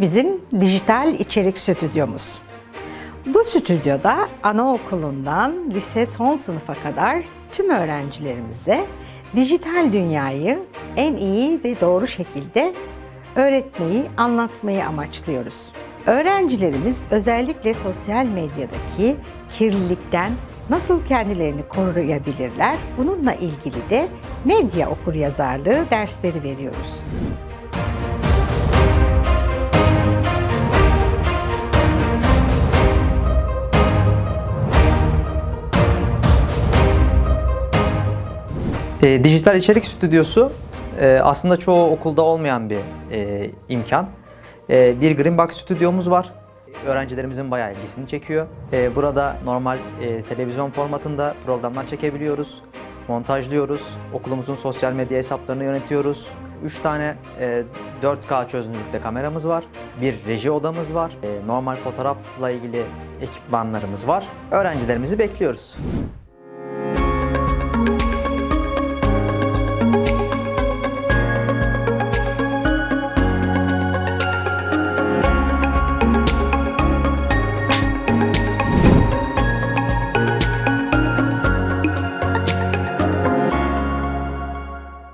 Bizim dijital içerik stüdyomuz. Bu stüdyoda anaokulundan lise son sınıfa kadar tüm öğrencilerimize dijital dünyayı en iyi ve doğru şekilde öğretmeyi, anlatmayı amaçlıyoruz. Öğrencilerimiz özellikle sosyal medyadaki kirlilikten nasıl kendilerini koruyabilirler? Bununla ilgili de medya okuryazarlığı dersleri veriyoruz. E, dijital içerik stüdyosu e, aslında çoğu okulda olmayan bir e, imkan. E, bir Greenbox stüdyomuz var. Öğrencilerimizin bayağı ilgisini çekiyor. E, burada normal e, televizyon formatında programlar çekebiliyoruz. Montajlıyoruz. Okulumuzun sosyal medya hesaplarını yönetiyoruz. 3 tane e, 4K çözünürlükte kameramız var. Bir reji odamız var. E, normal fotoğrafla ilgili ekipmanlarımız var. Öğrencilerimizi bekliyoruz.